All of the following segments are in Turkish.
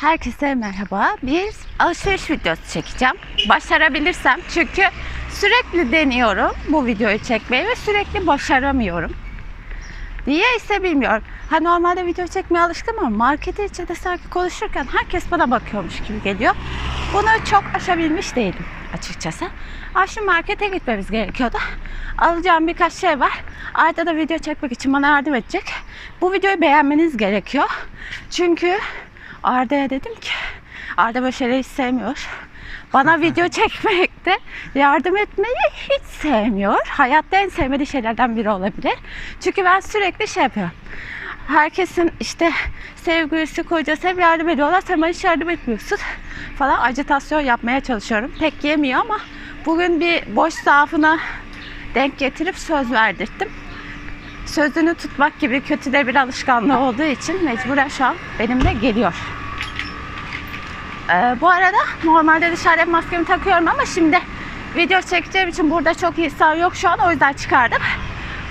Herkese merhaba. Bir alışveriş videosu çekeceğim. Başarabilirsem çünkü sürekli deniyorum bu videoyu çekmeyi ve sürekli başaramıyorum. Niye ise bilmiyorum. Ha normalde video çekmeye alışkım ama marketin içinde sanki konuşurken herkes bana bakıyormuş gibi geliyor. Bunu çok aşabilmiş değilim açıkçası. Aa, şimdi markete gitmemiz gerekiyordu. Alacağım birkaç şey var. Arda da video çekmek için bana yardım edecek. Bu videoyu beğenmeniz gerekiyor. Çünkü Arda'ya dedim ki Arda böyle şeyleri hiç sevmiyor. Bana video çekmekte yardım etmeyi hiç sevmiyor. Hayatta en sevmediği şeylerden biri olabilir. Çünkü ben sürekli şey yapıyorum. Herkesin işte sevgilisi, kocası hep yardım ediyorlar. Sen bana hiç yardım etmiyorsun falan acitasyon yapmaya çalışıyorum. Pek yemiyor ama bugün bir boş zaafına denk getirip söz verdirttim. Sözünü tutmak gibi kötü de bir alışkanlığı olduğu için mecburen şu an benimle geliyor. Ee, bu arada normalde dışarıda maskemi takıyorum ama şimdi video çekeceğim için burada çok insan yok şu an o yüzden çıkardım.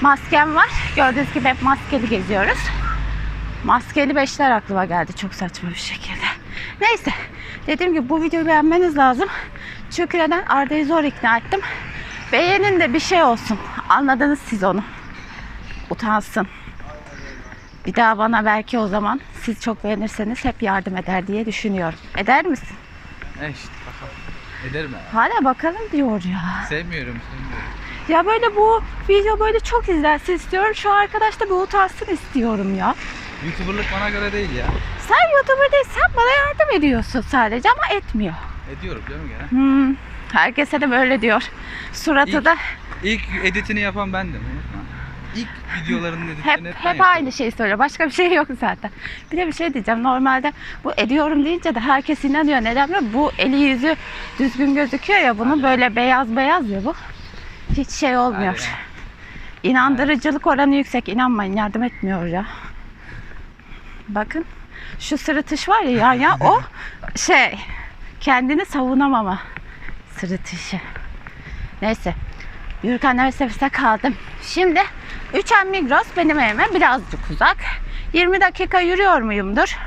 Maskem var. Gördüğünüz gibi hep maskeli geziyoruz. Maskeli beşler aklıma geldi çok saçma bir şekilde. Neyse dediğim gibi bu videoyu beğenmeniz lazım. Çünkü neden Arda'yı zor ikna ettim. Beğenin de bir şey olsun. Anladınız siz onu. Utansın. Bir daha bana belki o zaman siz çok beğenirseniz hep yardım eder diye düşünüyorum. Eder misin? E işte bakalım. Ederim ya. Hala bakalım diyor ya. Sevmiyorum, sevmiyorum. Ya böyle bu video böyle çok izlensin istiyorum. Şu arkadaş da bir utansın istiyorum ya. Youtuberlık bana göre değil ya. Sen YouTuber değil sen bana yardım ediyorsun sadece ama etmiyor. Ediyorum mi gene? Hmm, herkese de böyle diyor. Suratı İlk- da İlk editini yapan bendim unutma. İlk videoların editini hep hep, aynı şeyi söylüyor. Başka bir şey yok zaten. Bir de bir şey diyeceğim. Normalde bu ediyorum deyince de herkes inanıyor. Neden biliyor musun? Bu eli yüzü düzgün gözüküyor ya. Bunun böyle beyaz beyaz ya bu. Hiç şey olmuyor. Aynen. İnandırıcılık oranı yüksek. İnanmayın yardım etmiyor ya. Bakın şu sırıtış var ya ya, ya o şey kendini savunamama sırıtışı. Neyse. Yürürken nefese kaldım. Şimdi 3M Migros benim evime birazcık uzak. 20 dakika yürüyor muyumdur?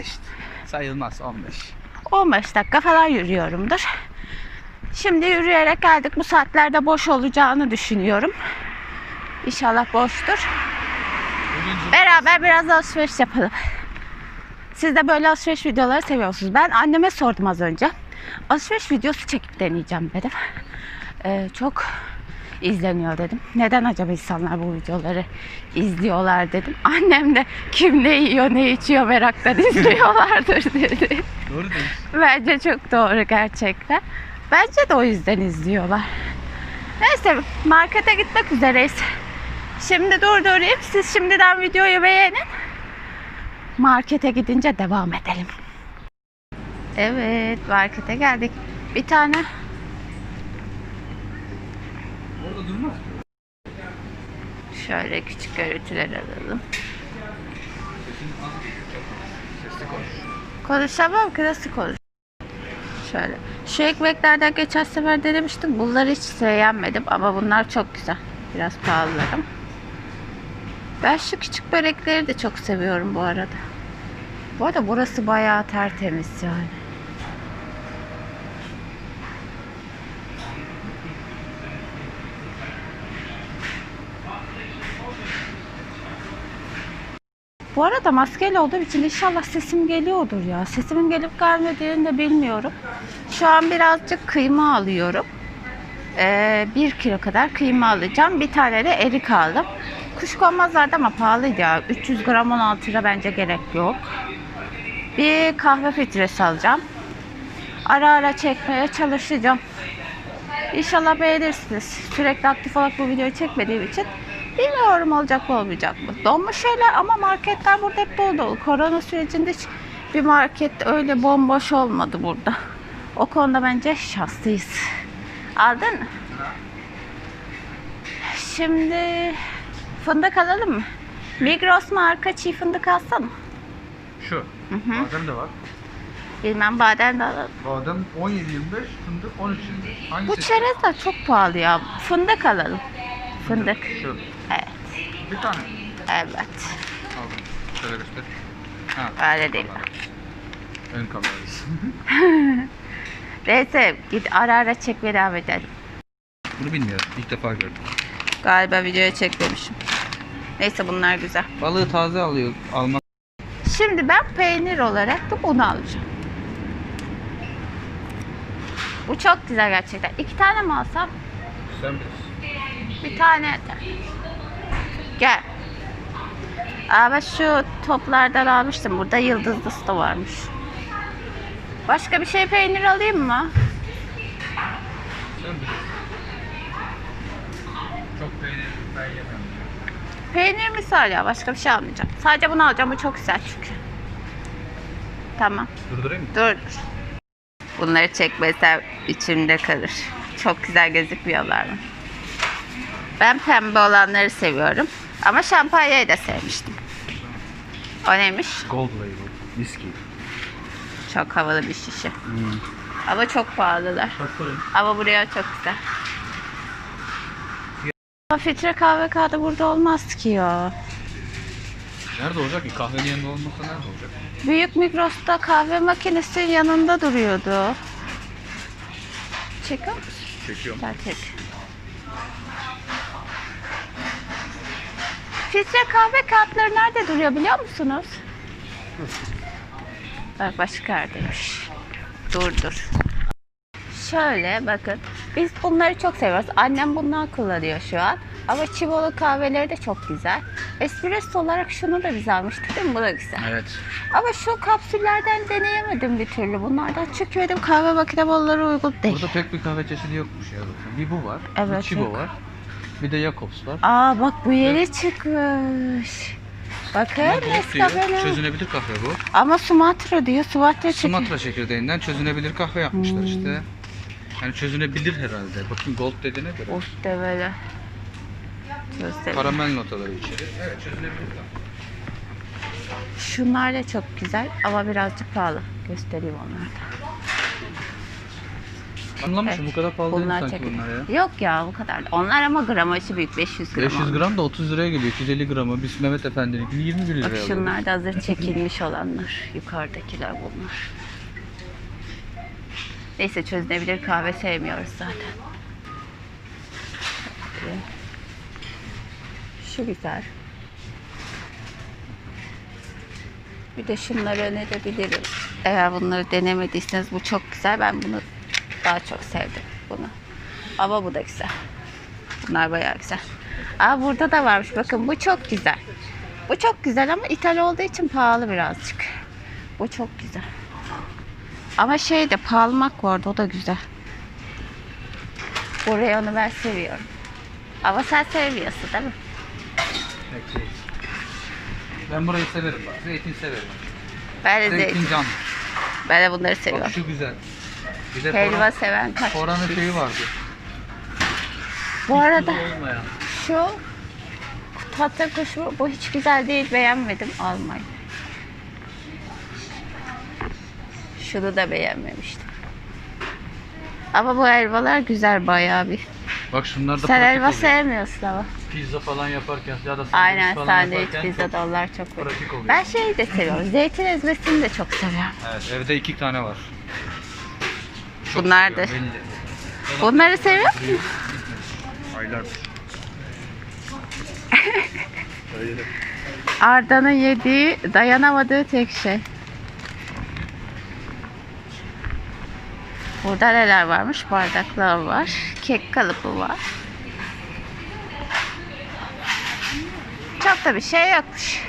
İşte sayılmaz 15. 15 dakika falan yürüyorumdur. Şimdi yürüyerek geldik. Bu saatlerde boş olacağını düşünüyorum. İnşallah boştur. Beraber biraz alışveriş yapalım. Siz de böyle alışveriş videoları seviyorsunuz. Ben anneme sordum az önce. Alışveriş videosu çekip deneyeceğim dedim. Ee, çok izleniyor dedim. Neden acaba insanlar bu videoları izliyorlar dedim. Annem de kim ne yiyor ne içiyor meraktan izliyorlardır dedi. Doğru değil. Bence çok doğru gerçekten. Bence de o yüzden izliyorlar. Neyse markete gitmek üzereyiz. Şimdi durdurayım. Siz şimdiden videoyu beğenin. Markete gidince devam edelim. Evet markete geldik. Bir tane Orada durmaz. şöyle küçük görüntüler alalım. Sesli konuş. Konuşamam klasik konuş. Şöyle. Şu ekmeklerden geçen sefer denemiştim. Bunları hiç beğenmedim ama bunlar çok güzel. Biraz pahalılarım. Ben şu küçük börekleri de çok seviyorum bu arada. Bu arada burası bayağı tertemiz yani. Bu arada maskeyle olduğum için inşallah sesim geliyordur ya. Sesimin gelip gelmediğini de bilmiyorum. Şu an birazcık kıyma alıyorum. Ee, bir kilo kadar kıyma alacağım. Bir tane de erik aldım. Kuşkonmazlardı ama pahalıydı ya. 300 gram 16 lira bence gerek yok. Bir kahve filtresi alacağım. Ara ara çekmeye çalışacağım. İnşallah beğenirsiniz. Sürekli aktif olarak bu videoyu çekmediğim için bilmiyorum olacak mı olmayacak mı. Donmuş şeyler ama marketler burada hep dolu dolu. Korona sürecinde hiç bir market öyle bomboş olmadı burada. O konuda bence şanslıyız. Aldın mı? Şimdi fındık alalım mı? Migros marka çiğ fındık alsana. Şu. hı. Badem de var. Bilmem badem de alalım. Badem 17.25, fındık 13.25. Hangisi? Bu çerezler çok pahalı ya. Fındık alalım. Fındık. Şu. Evet. Bir tane. Evet. Aldım. Şöyle göster. Ha. Öyle değil. Ön kamerası. Neyse git ara ara çekmeye devam edelim. Bunu bilmiyorum. İlk defa gördüm. Galiba videoya çekmemişim. Neyse bunlar güzel. Balığı taze alıyor. Almak. Şimdi ben peynir olarak da bunu alacağım. Bu çok güzel gerçekten. İki tane mi alsam? Sen bilirsin. Bir tane yeter. Gel. Aa ben şu toplardan almıştım. Burada yıldızlısı da varmış. Başka bir şey peynir alayım mı? Çok peynir ben yemem. Peynir misal ya. Başka bir şey almayacağım. Sadece bunu alacağım. Bu çok güzel çünkü. Tamam. Durdurayım mı? Dur dur. Bunları çekmesem içimde kalır. Çok güzel gözükmüyorlar mı? Ben pembe olanları seviyorum. Ama şampanyayı da sevmiştim. O neymiş? Gold label. Whisky. Çok havalı bir şişe. Hmm. Ama çok pahalılar. Bakalım. Ama buraya çok güzel. Ama filtre kahve kağıdı burada olmaz ki ya. Nerede olacak ki? Kahvenin yanında olmasa nerede olacak? Büyük Migros'ta kahve makinesi yanında duruyordu. Çekiyor musun? Çekiyorum. Gel çek. Filtre kahve kağıtları nerede duruyor biliyor musunuz? Bak başka yerdeymiş. Dur dur. Şöyle bakın. Biz bunları çok seviyoruz. Annem bundan kullanıyor şu an. Ama çivolu kahveleri de çok güzel. Espresso olarak şunu da biz almıştık değil mi? Bu da güzel. Evet. Ama şu kapsüllerden deneyemedim bir türlü. Bunlardan çünkü benim kahve makine bolları uygun değil. Burada pek bir kahve çeşidi yokmuş ya. Bir bu var. Evet, bir Chibo yok. var. Bir de Jacobs var. Aa bak bu yeni çıkmış. Bakın. Nescafe'nin. Çözünebilir kahve bu. Ama Sumatra diyor. Sumatra. Sumatra çekirdeğinden çözünebilir kahve yapmışlar Hmm. işte. Yani çözünebilir herhalde. Bakın gold dediğine göre. Muhtemelen. Gösterelim. Karamel notaları içerir. Evet çözünebilir kahve. Şunlar da çok güzel ama birazcık pahalı. Göstereyim onları da. Anlamışım bu kadar pahalı değil Bunlar sanki çekiyor. bunlar ya. Yok ya bu kadar. Onlar ama gramajı büyük 500 gram. 500 onlar. gram da 30 liraya geliyor. 250 gramı. Biz Mehmet Efendi'ninkini 21 liraya Bak alıyoruz. şunlar da hazır çekilmiş olanlar. Yukarıdakiler bunlar. Neyse çözünebilir kahve sevmiyoruz zaten. Şu güzel. Bir de şunları önerebilirim. Eğer bunları denemediyseniz bu çok güzel. Ben bunu daha çok sevdim bunu. Ama bu da güzel. Bunlar bayağı güzel. Aa burada da varmış. Bakın bu çok güzel. Bu çok güzel ama ithal olduğu için pahalı birazcık. Bu çok güzel. Ama şey de pahalmak vardı o da güzel. Bu reyonu ben seviyorum. Ama sen sevmiyorsun değil mi? Peki. Ben burayı severim bak. Zeytin severim. Ben de, Zeytin zeytin. can. Ben de bunları Bak seviyorum. şu güzel. Bir de Helva Koran, seven kaç Koran'ın kişi? şeyi vardı. Bu arada olmayan. şu tatlı kuşu bu hiç güzel değil beğenmedim almayın. Şunu da beğenmemiştim. Ama bu helvalar güzel bayağı bir. Bak şunlar da Sen helva oluyor. sevmiyorsun ama. Pizza falan yaparken ya da sandviç Aynen falan sandviç, yaparken pizza da onlar çok pratik oluyor. Ben şeyi de seviyorum. Zeytin ezmesini de çok seviyorum. Evet evde iki tane var. Bunlar da. seviyorum, belli. Bunları seviyor musun? Aylardır. Öyle. Arda'nın yediği, dayanamadığı tek şey. Burada neler varmış? Bardaklar var. Kek kalıbı var. Çok da bir şey yokmuş.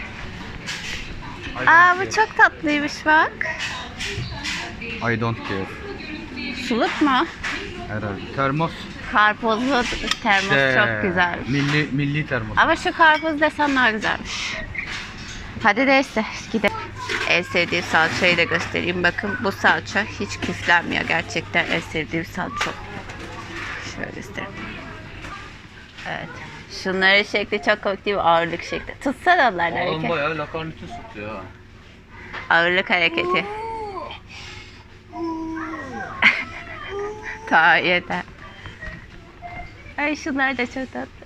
Aa bu çok tatlıymış bak. I don't care. Suluk mu? Herhalde. Termos. Karpuzlu termos Şey, çok güzel. Milli, milli termos. Ama şu karpuz desenler güzelmiş. Hadi neyse gidelim. En sevdiğim salçayı da göstereyim. Bakın bu salça hiç küflenmiyor. Gerçekten en sevdiğim salça. Şöyle göstereyim. Evet. Şunların şekli çok komik değil mi? Ağırlık şekli. Tutsana onların Oğlum hareket. bayağı lakarnitüs tutuyor. Ağırlık hareketi. Yeter. Ay şunlar da çok tatlı.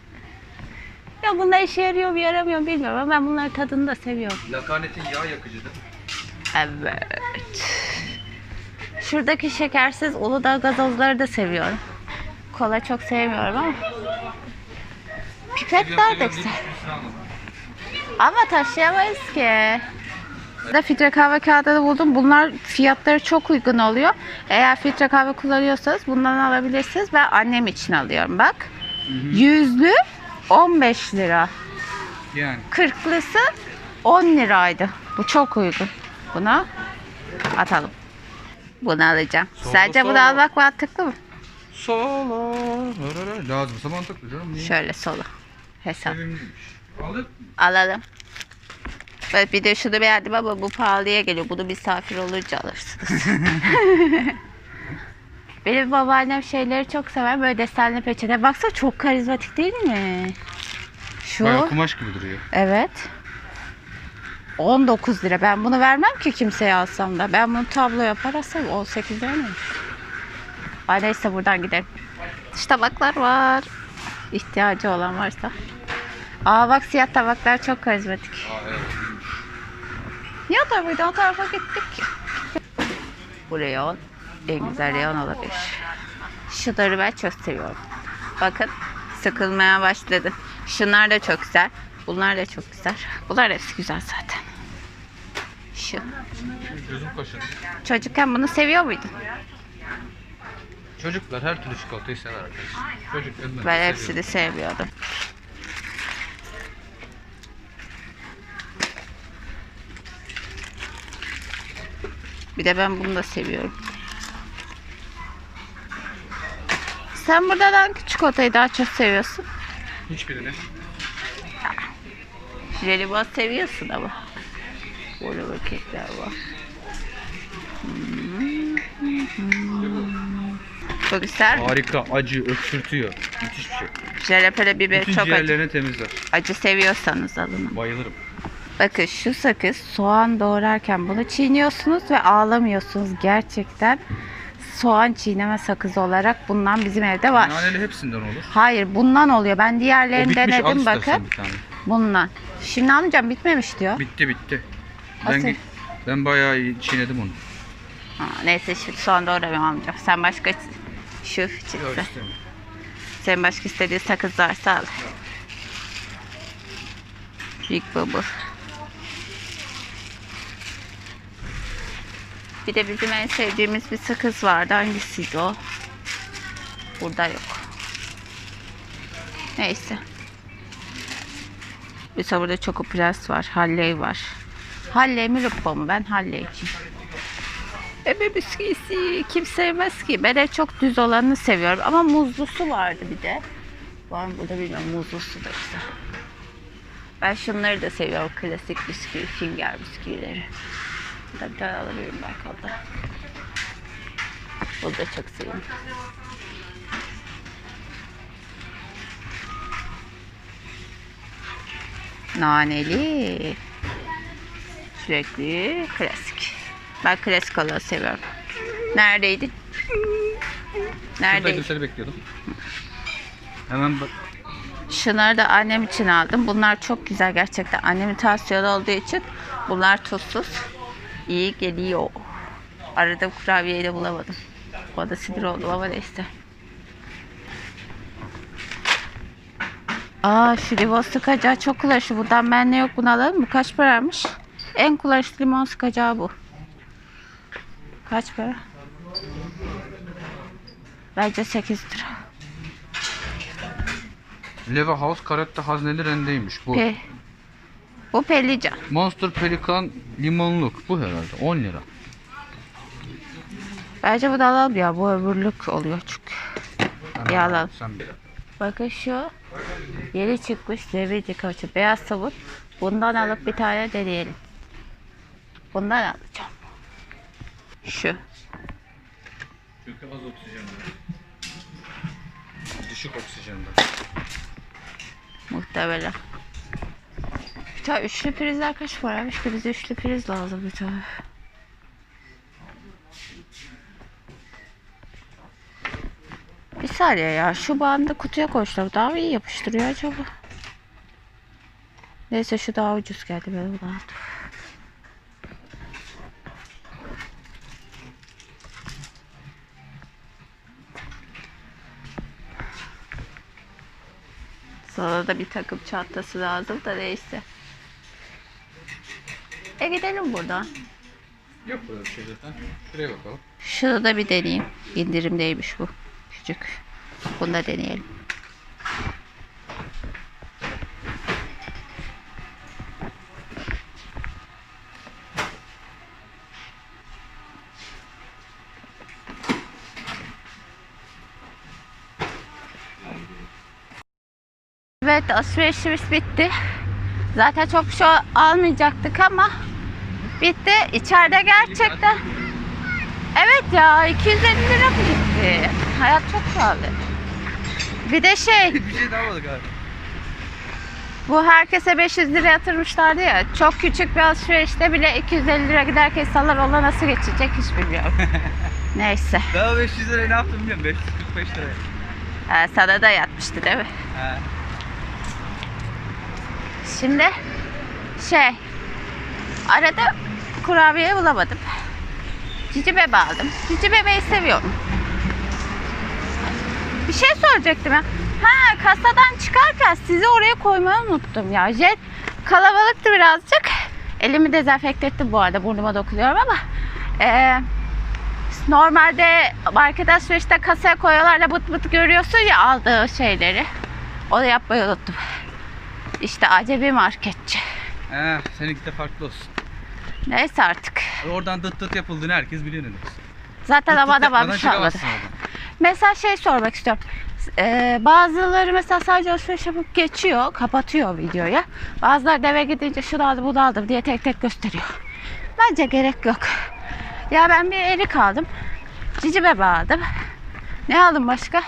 Ya bunlar işe yarıyor mu yaramıyor mu bilmiyorum ama ben bunların tadını da seviyorum. Lakarnetin yağ yakıcıdır. Evet. Şuradaki şekersiz Uludağ gazozları da seviyorum. Kola çok sevmiyorum ama. Pipetler de güzel. Ama taşıyamayız ki. Burada filtre kahve kağıdı da buldum. Bunlar fiyatları çok uygun oluyor. Eğer filtre kahve kullanıyorsanız bundan alabilirsiniz. Ben annem için alıyorum bak. Yüzlü 15 lira. Yani. Kırklısı 10 liraydı. Bu çok uygun. Buna atalım. Bunu alacağım. Solo, Sence bunu solo. almak mantıklı mı? Solo. Lazımsa mantıklı canım. Niye? Şöyle solu. Hesap. Sevimliymiş. Aldık. Alalım. Evet, bir de şunu beğendim ama bu pahalıya geliyor. Bunu misafir olunca alırsınız. Benim babaannem şeyleri çok sever. Böyle desenli peçete. Baksana çok karizmatik değil mi? Şu. Bayağı kumaş gibi duruyor. Evet. 19 lira. Ben bunu vermem ki kimseye alsam da. Ben bunu tablo yapar alsam 18 lira mıymış? Ay neyse buradan gidelim. Dış tabaklar var. İhtiyacı olan varsa. Aa bak siyah tabaklar çok karizmatik. Aa evet. Ya da burada o tarafa gittik. Bu reyon en güzel reyon olabilir. Şunları ben çok seviyorum. Bakın sıkılmaya başladı. Şunlar da çok güzel. Bunlar da çok güzel. Bunlar hepsi güzel zaten. Şu. Gözüm kaşındı. Çocukken bunu seviyor muydun? Çocuklar her türlü çikolatayı sever arkadaşlar. Çocuk. Ben hepsini sevmiyordum. Bir de ben bunu da seviyorum. Sen buradan hangi çikolatayı daha çok seviyorsun? Hiçbirini. Jelibon seviyorsun ama. Böyle kekler var. Çok güzel. Harika, acı, öksürtüyor. Müthiş bir şey. Jalapeno biberi Bütün çok acı, ciğerlerini temizler. acı seviyorsanız alın. Bayılırım. Bakın şu sakız soğan doğrarken bunu çiğniyorsunuz ve ağlamıyorsunuz. Gerçekten soğan çiğneme sakızı olarak bundan bizim evde var. Naneli hepsinden olur. Hayır bundan oluyor. Ben diğerlerini denedim bakın. bir tane. Bundan. Şimdi almayacağım bitmemiş diyor. Bitti bitti. Nasıl? Ben, ben bayağı iyi çiğnedim onu. Ha, neyse şimdi soğan doğramıyorum almayacağım. Sen başka şu Yok çıktı. istemiyorum. Senin başka istediğin sakız varsa al. Big Bubble. Bir de bizim en sevdiğimiz bir sakız vardı. Hangisiydi o? Burada yok. Neyse. Mesela burada Press var. Halley var. Halley mi Lupo mu? Ben Halley'ciyim. Ebe bisküvisi kim sevmez ki? Ben en çok düz olanını seviyorum. Ama muzlusu vardı bir de. Var mı burada bilmiyorum. Muzlusu da güzel. Ben şunları da seviyorum. Klasik bisküvi, finger bisküvileri. Burada bir tane alabilirim belki orada. Bunu da çok seviyorum. Naneli. Sürekli klasik. Ben klasik olanı seviyorum. Neredeydin? Neredeydin? seni bekliyordum. Hemen bak. Şunları da annem için aldım. Bunlar çok güzel gerçekten. Annemin tansiyonu olduğu için bunlar tuzsuz. İyi geliyor. Arada kurabiyeyi de bulamadım. O da sinir oldum ama neyse. Aa şu limon sıkacağı çok kullanışlı. Buradan ben ne yok bunu alalım mı? Kaç paraymış? En kullanışlı limon sıkacağı bu. Kaç para? Bence 8 lira. Leva House karette hazneli rendeymiş bu. Pe bu Pelican. Monster Pelikan limonluk. Bu herhalde 10 lira. Bence bu da alalım ya. Bu öbürlük oluyor çünkü. Ben Ya lan. Sen bir. Bakın şu yeni çıkmış zebidi kaçı beyaz sabun. Bundan alıp bir tane deneyelim. Bundan alacağım. Şu. Çünkü az oksijen var. Düşük oksijende. Muhtemelen. Bir tane üçlü prizler kaç paraymış ki bize üçlü priz lazım bir tane. Bir saniye ya şu bandı kutuya koymuşlar daha mı iyi yapıştırıyor acaba? Neyse şu daha ucuz geldi benim daha. Sana da bir takım çantası lazım da neyse. Gidelim buradan. Yok böyle bir şey zaten. Şuraya bakalım. Şunu da bir deneyeyim. İndirimdeymiş bu. Küçük. Bunu da deneyelim. Evet alışverişimiz bitti. Zaten çok bir şey almayacaktık ama bitti. İçeride gerçekten Evet ya 250 lira mı gitti? Hayat çok pahalı. Bir de şey bir şey daha almadık abi. bu herkese 500 lira yatırmışlardı ya. Çok küçük bir alışverişte bile 250 lira giderken insanlar ona nasıl geçecek hiç bilmiyorum. Neyse. Daha 500 liraya ne yaptım bilmiyorum. 545 liraya. Ha, sana da yatmıştı değil mi? He. Şimdi şey arada kurabiye bulamadım. Cici bebe aldım. Cici bebeyi seviyorum. Bir şey soracaktım ya. Ha kasadan çıkarken sizi oraya koymayı unuttum ya. Jet kalabalıktı birazcık. Elimi dezenfekte ettim bu arada burnuma dokunuyorum ama eee, normalde market alışverişte kasaya koyuyorlar da bıt bıt görüyorsun ya aldığı şeyleri. Onu yapmayı unuttum. İşte acemi marketçi. He, seninki de farklı olsun. Neyse artık. Oradan dıt dıt yapıldığını herkes biliyor demek. Zaten Dıt dıt havada yapmadan var bir şey olmadı. çıkamazsın oradan. Mesela şey sormak istiyorum. Ee, bazıları mesela sadece alışveriş yapıp geçiyor, kapatıyor videoyu. Bazıları deve gidince şunu aldım, bunu aldım diye tek tek gösteriyor. Bence gerek yok. Ya ben bir erik aldım. Cici bebe aldım. Ne aldım başka?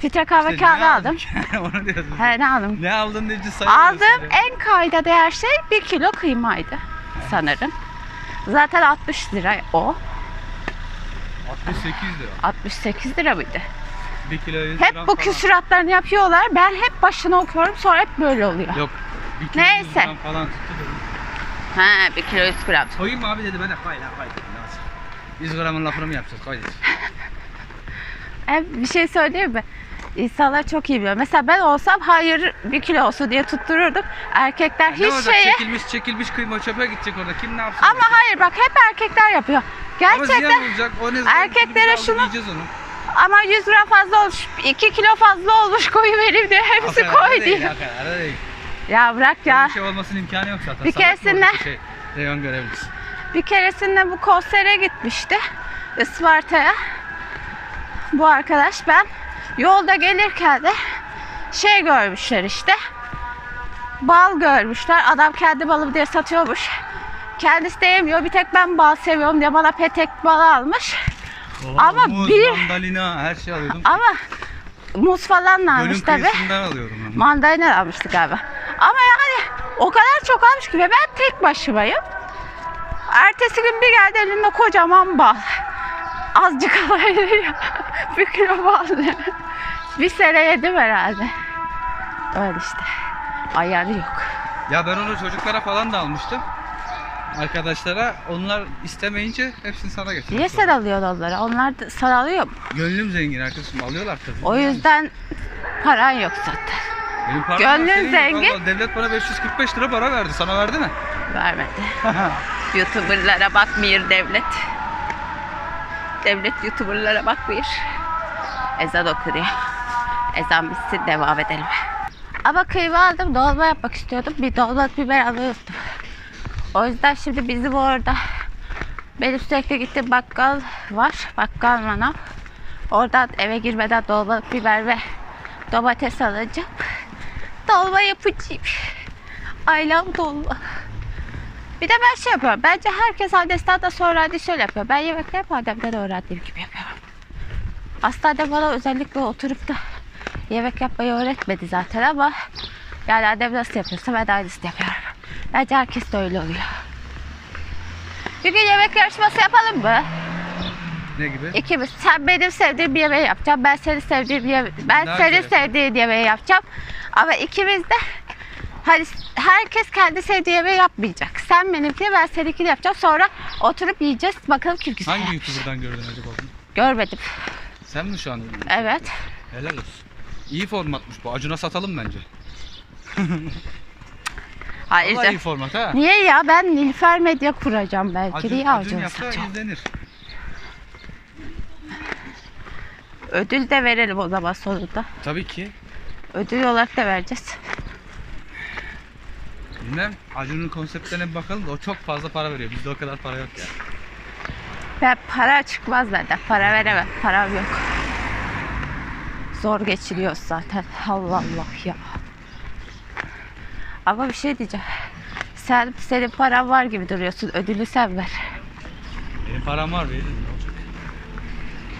Filtre kahve İşte kağıdı ne aldım. Onu diyorsun. He ne aldım? Ne aldın diye sayıyorsun. Aldığım en kayda değer şey bir kilo kıymaydı sanırım. Zaten 60 lira o. 68 lira. 68 lira mıydı? 1 kilo 100 Hep gram bu falan. küsuratlarını yapıyorlar. Ben hep başına okuyorum sonra hep böyle oluyor. Yok. 1 kilo Neyse. 100 gram falan tuttu da. Ha bir kilo 100 gram. Koyayım mı abi dedi ben de lan koy dedim. Nasıl? 100 gramın lafını mı yapacağız koy dedi. E, bir şey söyleyeyim mi? İnsanlar çok iyi biliyor. Mesela ben olsam hayır bir kilo olsun diye tuttururdum. Erkekler ne hiç olacak şeye... çekilmiş çekilmiş kıyma çöpe gidecek orada kim ne yapsın? Ama hayır bak hep erkekler yapıyor. Ama Gerçekten olacak. O ne zaman erkeklere şunu- onu. ama 100 gram fazla olmuş, 2 kilo fazla olmuş koyu vereyim diye hepsi O koy diye. değil. Ya bırak ya. Böyle bir şey olmasının imkanı yok zaten. Bir keresinde- Şey, reyon görevlisi. Bir keresinde bu konsere gitmişti. Isparta'ya. Bu arkadaş ben yolda gelirken de şey görmüşler işte. Bal görmüşler. Adam kendi balım diye satıyormuş. Kendisi de yemiyor. Bir tek ben bal seviyorum diye bana petek bal almış. Ama muz, bir- mandalina her şey alıyordum. Ama muz falan almış alıyorum onu. Mandalina almıştı galiba. Ama yani o kadar çok almış ki ve ben tek başımayım. Ertesi gün bir geldi elinde kocaman bal. Azıcık ya. bir kilo bal. Bir sene yedim herhalde. Öyle işte. Ayarı yok. Ya ben onu çocuklara falan da almıştım. Arkadaşlara onlar istemeyince hepsini sana getirdim. Niye sen alıyorsun onları? Onlar da sana alıyor mu? Gönlüm zengin arkadaşım alıyorlar tabii. O yüzden paran yok zaten. Benim param gönlün var, senin yok. zengin. Vallahi devlet bana 545 lira para verdi. Sana verdi mi? Vermedi. Youtuberlara bakmıyor devlet. Devlet Youtuberlara bakmıyor. Ezan okunuyor. Ezan bitsin devam edelim. Ama kıyma aldım dolma yapmak istiyordum. Bir dolma biber unuttum. O yüzden şimdi bizim orada benim sürekli gittiğim bakkal var. Bakkal manav. Oradan eve girmeden dolmalık biber ve domates alacağım. Dolma yapacağım. Love dolma. Bir de ben şey yapıyorum. Bence herkes da sonra öğrendiği şöyle yapıyor. Ben yemekleri hep annemden öğrendiğim gibi yapıyorum. Aslında annem bana özellikle oturup da yemek yapmayı öğretmedi zaten ama yani annem nasıl yapıyorsa ben de aynısını yapıyorum. Bence herkes de öyle oluyor. Bir gün yemek yarışması yapalım mı? Ne gibi? İkimiz. Sen benim sevdiğim bir yemeği yapacağım. Ben senin sevdiğim yeme ben Daha senin sevdiğin yemeği yapacağım. Ama ikimiz de hani herkes kendi sevdiği yemeği yapmayacak. Sen benimkini ben seninkini yapacağım. Sonra oturup yiyeceğiz. Bakalım kim güzel Hangi yapmış. YouTuber'dan gördün acaba bunu? Görmedim. Sen mi şu an? Evet. Helal olsun. İyi formatmış bu. Acun'a satalım bence. Ayrıca Vallahi iyi format ha. niye ya ben Nilüfer Medya kuracağım belki Acun, diye Acun Acun yapsa satacağım. izlenir. Ödül de verelim o zaman sonunda. Tabii ki. Ödül olarak da vereceğiz. Bilmem. Acun'un konseptlerine bir bakalım da o çok fazla para veriyor. Bizde o kadar para yok ya. Ben para çıkmaz benden. Para veremem. Param yok. Zor geçiriyoruz zaten. Allah Allah ya. Ama bir şey diyeceğim. Sen senin paran var gibi duruyorsun. Ödülü sen ver. Benim param var veririm. Ne olacak?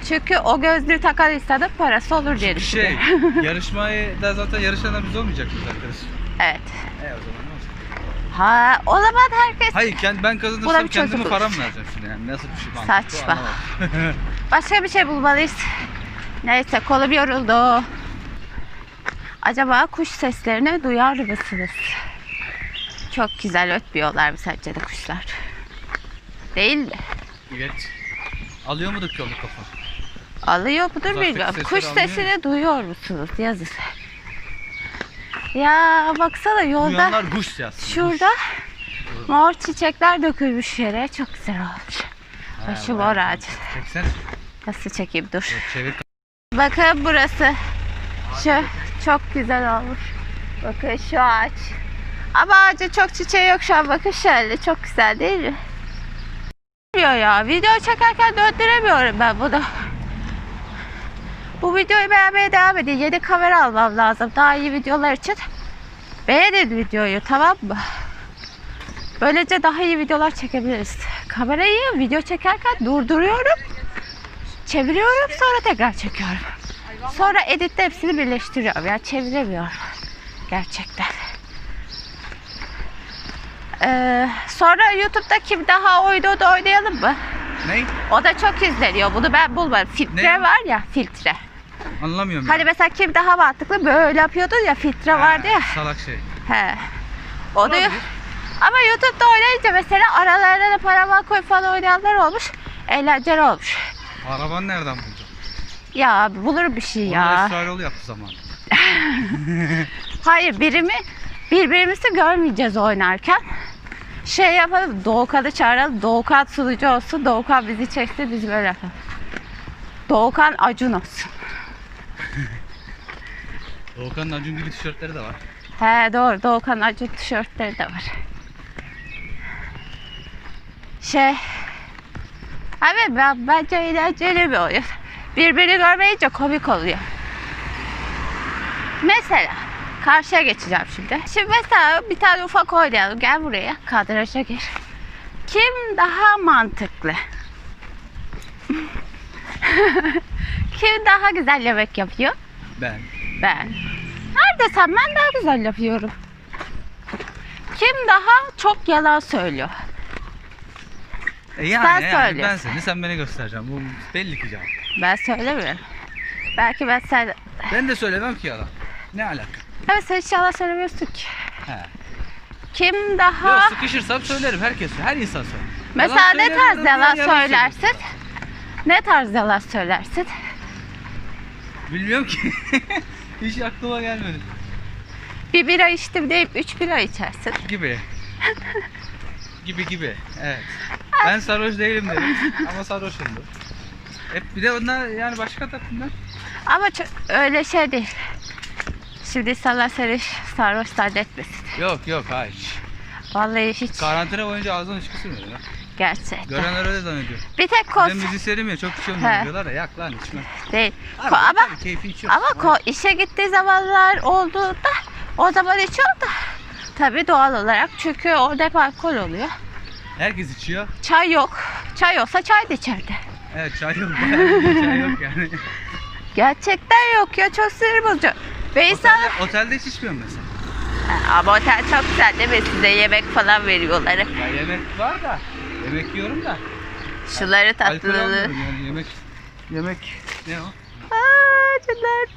Çünkü o gözlüğü takan insanın parası olur diye Şey, düşünüyorum. yarışmayı da zaten yarışanlar biz olmayacak mıyız arkadaş? Evet. E o zaman ne olacak? Ha, o zaman herkes Hayır kend, ben Bu da kazanırsam bir kendime param vereceğim şimdi yani. Nasıl bir şey mantık bu Saçma. anlamadım. başka bir şey bulmalıyız. Neyse kolum yoruldu. Acaba kuş seslerini duyar mısınız? Çok güzel ötmüyorlar mı sence de kuşlar? Değil mi? evet. Alıyor mudur yolu kafa? Alıyor mudur bilmiyorum. Kuş sesini duyuyor musunuz? Yazın. Ya baksana yolda Duyanlar kuş yazsın. şurada mor çiçekler dökülmüş yere. Çok güzel olmuş. Başı mor ağaç. Çeksene. Nasıl çekeyim dur. Çevir. Bakın burası. Şu çok güzel olmuş. Bakın şu ağaç. Ama ağacın çok çiçeği yok şu an. Bakın şöyle çok güzel değil mi? Ya. Video çekerken döndüremiyorum ben bunu. Bu videoyu beğenmeye devam edin. Yeni kamera almam lazım. Daha iyi videolar için. Beğenin videoyu tamam mı? Böylece daha iyi videolar çekebiliriz. Kamerayı video çekerken durduruyorum. Çeviriyorum sonra tekrar çekiyorum. Sonra editte hepsini birleştiriyorum. Yani çeviremiyorum. Gerçekten. Ee, sonra YouTube'da kim daha oynuyor da oynayalım mı? Ne? O da çok izleniyor. Bunu ben bulmadım. Filtre Ne? var ya filtre. Anlamıyorum Hani ya. mesela kim daha mantıklı böyle yapıyordun ya filtre Ha, vardı ya. Salak şey. He. O da ama YouTube'da oynayınca mesela aralarına da paravan koy falan oynayanlar olmuş. Eğlenceli olmuş. Araban nereden buldun? Ya bulur bir şey Onu ya. İsrailoğlu yaptı zaman. Hayır birimi birbirimizi görmeyeceğiz oynarken. Şey yapalım Doğukan'ı çağıralım. Doğukan sunucu olsun. Doğukan bizi çeksin biz böyle yapalım. Doğukan Acun olsun. Doğukan'ın Acun gibi tişörtleri de var. He doğru Doğukan Acun tişörtleri de var. Şey Evet ben, bence eğlenceli bir oyun. Birbirini görmeyince komik oluyor. Mesela karşıya geçeceğim şimdi. Şimdi mesela bir tane ufak oynayalım. Gel buraya. Kadraja gir. Kim daha mantıklı? Kim daha güzel yemek yapıyor? Ben. Ben. Nerede sen? Ben daha güzel yapıyorum. Kim daha çok yalan söylüyor? E yani, Sen yani ben söylüyorsun. seni sen beni göstereceğim. Bu belli ki cevap. Ben söylemiyorum. Belki ben sen... Ben de söylemem ki yalan. Ne alaka? Evet sen hiç yalan söylemiyorsun ki. He. Kim daha... Yok sıkışırsam söylerim herkes. Her insan söyler. Mesela Yalan ne tarz yalan yalan söylersin? söylüyor. Ne tarz yalan söylersin? Bilmiyorum ki. Hiç aklıma gelmedi. Bir bira içtim deyip üç bira içersin. Gibi. gibi gibi. Evet. Ben sarhoş değilim dedim ama sarhoşumdur. Hep bir de onlar yani başka takımlar. Ama çok, öyle şey değil. Şimdi insanlar seni sarhoş zannetmesin. Yok yok hayır. Vallahi hiç Karantina boyunca ağzından içki sürmüyor lan. gerçekten. Görenler öyle zannediyor. Bir tek Ben kos müzisyenim ya çok içiyorum He. diyorlar ya yak lan içme. değil. Abi, Ko- ama tabii keyfi içiyorsun. Ama ko işe gittiği zamanlar olduğunda o zaman içiyor da tabii doğal olarak çünkü orada hep alkol oluyor. Herkes içiyor. Çay yok. Çay olsa çay da içerdi. Evet çay yok. çay yok yani. Gerçekten yok ya çok sinir bozucu. Ve insan... Otelde, otelde hiç içmiyorum mesela. Ama otel çok güzel değil mi? Size yemek falan veriyorlar. Ya yemek var da. Yemek yiyorum da. Alkol tatlılığı. yani yemek. Yemek. Ne o? Aa canlar.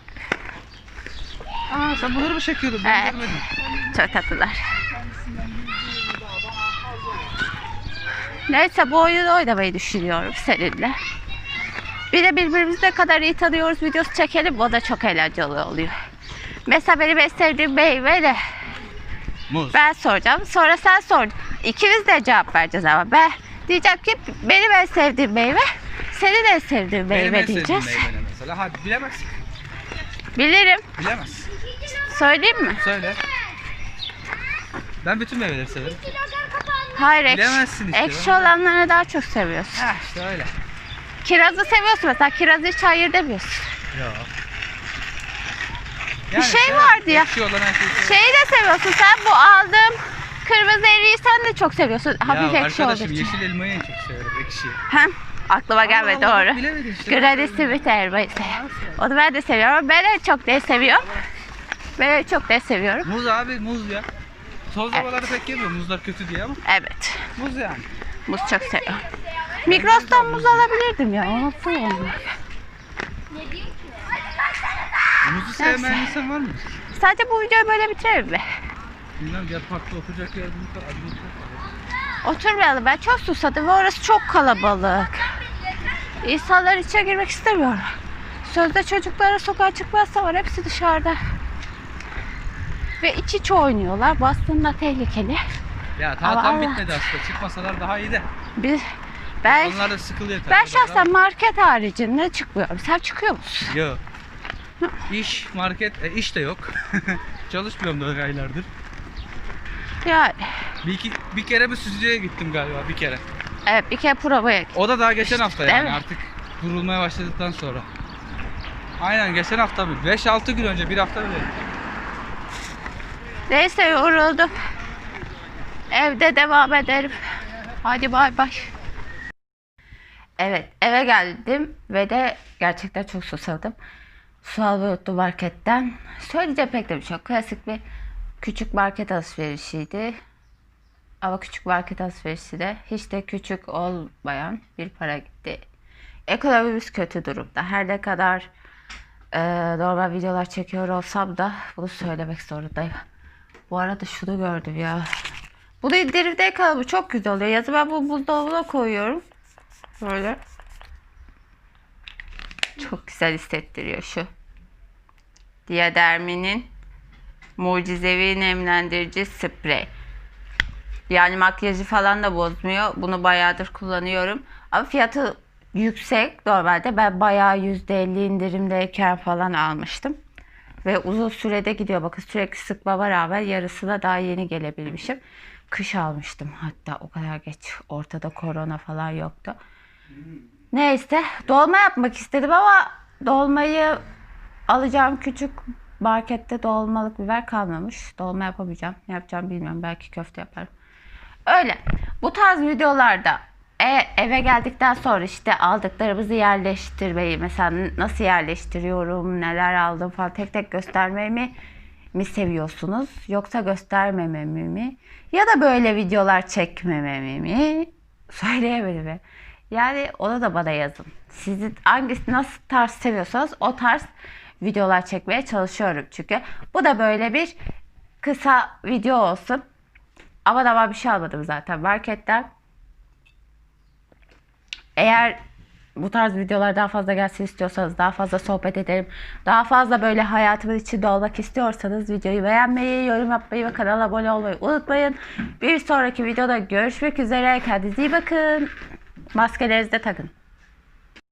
Aa sen bunları mı çekiyordun? Ben Evet. görmedim. Çok tatlılar. Neyse bu oyunu oynamayı düşünüyorum seninle. Bir de birbirimizi ne kadar iyi tanıyoruz videosu çekelim. O da çok eğlenceli oluyor. Mesela benim en sevdiğim meyve ne? Muz. Ben soracağım. Sonra sen sor. İkimiz de cevap vereceğiz ama. Ben diyeceğim ki benim en sevdiğim meyve, senin en sevdiğin Benim meyve en sevdiğim diyeceğiz. meyve ne mesela? Hadi bilemezsin. Bilirim. Bilemez. Söyleyeyim mi? Söyle. Ben bütün meyveleri severim. Hayır ekşi. Bilemezsin işte. Ekşi olanları daha çok seviyorsun. Ha işte öyle. Kirazı seviyorsun mesela. Kirazı hiç hayır demiyorsun. Yok. Bir şey vardı ya. Ekşi olan her şeyi de seviyorsun sen bu aldığım kırmızı eriği sen de çok seviyorsun. Hafif ya ekşi olduğu arkadaşım için. yeşil elmayı en çok severim ekşi. Hem aklıma gelmedi Allah doğru. bilemedin işte. Granny Smith elmayı seviyorum. Onu ben de seviyorum ben en çok ne seviyorum? Ben en çok ne seviyorum? Muz abi muz ya. Toz havaları pek yemiyor muzlar kötü diye ama Evet. muz yani. Muz çok seviyorum. Migros'tan muz alabilirdim ya. Unuttum onu. Muzu sevmeyen insan var mı? Sadece bu videoyu böyle bitirelim mi? Bilmem gel parkta oturacak yer bulursa otur. Oturmayalım. Ben çok susadım ve orası çok kalabalık. İnsanlar içeri girmek istemiyor. Sözde çocuklara sokağa çıkmazsa var hepsi dışarıda. Ve iç içe oynuyorlar. Bu aslında tehlikeli. Ya Allah- bitmedi aslında. Çıkmasalar daha iyi de. Biz, ben, Onlar da sıkılıyor tabii. ben şahsen market haricinde çıkmıyorum. Sen çıkıyor musun? Yok. İş, market, e, iş de yok. Çalışmıyorum da aylardır. Yani Bir, iki, bir kere bir süzücüye gittim galiba bir kere. evet bir kere provaya gittim. O da daha geçen hafta yani artık durulmaya başladıktan sonra. Aynen geçen hafta mı? 5-6 gün önce bir hafta bile. Neyse yoruldum. Evde devam ederim. Hadi bay bay. Evet eve geldim ve de gerçekten çok susadım. Su unuttum marketten. Söyleyeceğim pek de bir şey yok. Klasik bir küçük market alışverişiydi. Ama küçük market alışverişi de hiç de küçük olmayan bir para gitti. Ekonomimiz kötü durumda. Her ne kadar e, normal videolar çekiyor olsam da bunu söylemek zorundayım. Bu arada şunu gördüm ya. Bu da indirimde kalıbı çok güzel oluyor. Yazı ben bu buzdolabına koyuyorum. Böyle. Çok güzel hissettiriyor şu. Diadermi'nin mucizevi nemlendirici sprey. Yani makyajı falan da bozmuyor. Bunu bayağıdır kullanıyorum. Ama fiyatı yüksek. Normalde ben bayağı %50 indirimdeyken falan almıştım. Ve uzun sürede gidiyor. Bakın sürekli sıkmama rağmen yarısına daha yeni gelebilmişim. Kış almıştım hatta o kadar geç. Ortada korona falan yoktu. Neyse dolma yapmak istedim ama dolmayı alacağım küçük markette dolmalık biber kalmamış. Dolma yapamayacağım. Ne yapacağım bilmiyorum. Belki köfte yaparım. Öyle. Bu tarz videolarda e, eve geldikten sonra işte aldıklarımızı yerleştirmeyi mesela nasıl yerleştiriyorum, neler aldım falan tek tek göstermeyi mi, mi seviyorsunuz? Yoksa göstermememi mi? Ya da böyle videolar çekmememi mi? Söyleyemedim mi? Yani onu da bana yazın. Sizi hangisi nasıl tarz seviyorsanız o tarz videolar çekmeye çalışıyorum çünkü. Bu da böyle bir kısa video olsun. Ama da bir şey almadım zaten marketten. Eğer bu tarz videolar daha fazla gelsin istiyorsanız, daha fazla sohbet edelim, daha fazla böyle hayatımın içinde olmak istiyorsanız videoyu beğenmeyi, yorum yapmayı ve kanala abone olmayı unutmayın. Bir sonraki videoda görüşmek üzere. Kendinize iyi bakın. Maskelerinizi de takın.